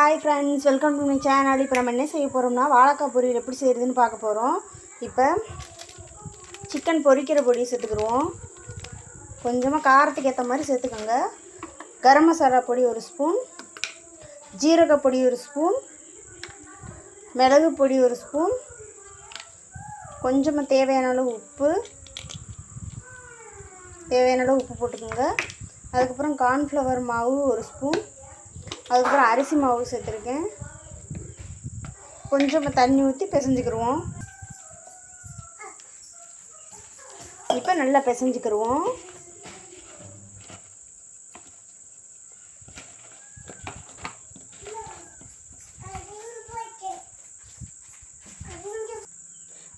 Hi friends welcome to my channel இப்போ நம்ம என்ன செய்ய போகிறோம்னா வாழைக்காய் பொரியல் எப்படி செய்கிறதுன்னு பார்க்க போகிறோம் இப்போ சிக்கன் பொரிக்கிற பொடியை சேர்த்துக்குருவோம் கொஞ்சமாக காரத்துக்கு ஏற்ற மாதிரி சேர்த்துக்கோங்க. கரம் மசாலா பொடி ஒரு ஸ்பூன் ஜீரக பொடி ஒரு ஸ்பூன் மிளகு பொடி ஒரு ஸ்பூன் கொஞ்சமாக தேவையான அளவு உப்பு தேவையான அளவு உப்பு போட்டுக்கோங்க. அதுக்கப்புறம் கார்ன்ஃப்ளவர் மாவு ஒரு ஸ்பூன் அதுக்கப்புறம் அரிசி மாவு சேர்த்துருக்கேன். கொஞ்சம் தண்ணி ஊற்றி பிசைஞ்சுக்கிருவோம். இப்போ நல்லா பிசைஞ்சுக்கிருவோம்.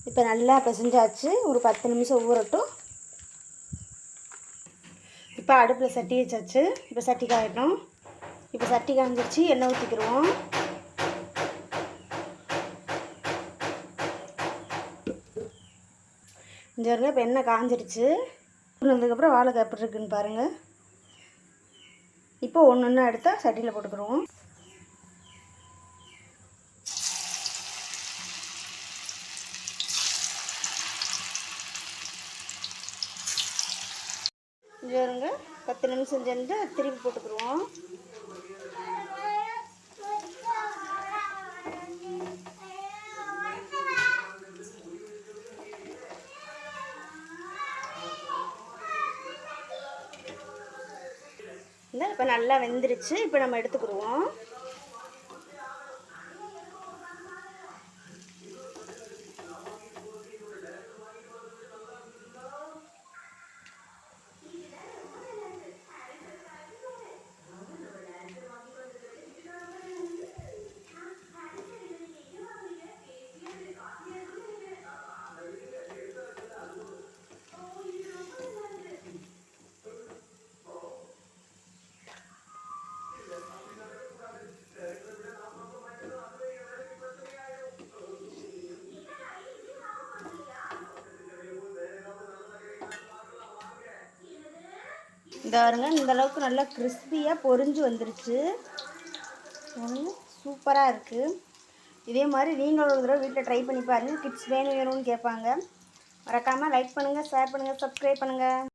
இப்போ நல்லா பிசைஞ்சாச்சு. ஒரு பத்து நிமிஷம் ஊறட்டும். இப்போ அடுப்பில் சட்டி வச்சாச்சு. இப்போ சட்டி காயட்டும் இப்போ சட்டி காஞ்சிருச்சு எண்ணெய் ஊற்றிக்கிடுவோம் இங்கே இருங்க இப்போ எண்ணெய் காஞ்சிருச்சு. வந்ததுக்கப்புறம் வாழைக்காய் எப்படி இருக்குன்னு பாருங்கள் இப்போ ஒன்று ஒன்று எடுத்தால் சட்டியில் போட்டுக்கிடுவோம் இங்கே இருங்க பத்து நிமிஷம் செஞ்சு திருப்பி போட்டுக்கிடுவோம் இந்த இப்போ நல்லா வெந்துருச்சு. இப்போ நம்ம எடுத்துக்கிடுவோம். இந்த பாருங்க இந்தளவுக்கு நல்லா கிறிஸ்பியாக பொரிஞ்சு வந்துருச்சு. சூப்பராக இருக்குது இதே மாதிரி நீங்கள் ஒரு தடவை வீட்டில் ட்ரை பண்ணி பாருங்கள் கிட்ஸ் வேணும் வேணும்னு கேட்பாங்க. மறக்காமல் லைக் பண்ணுங்கள் ஷேர் பண்ணுங்கள் சப்ஸ்கிரைப் பண்ணுங்கள்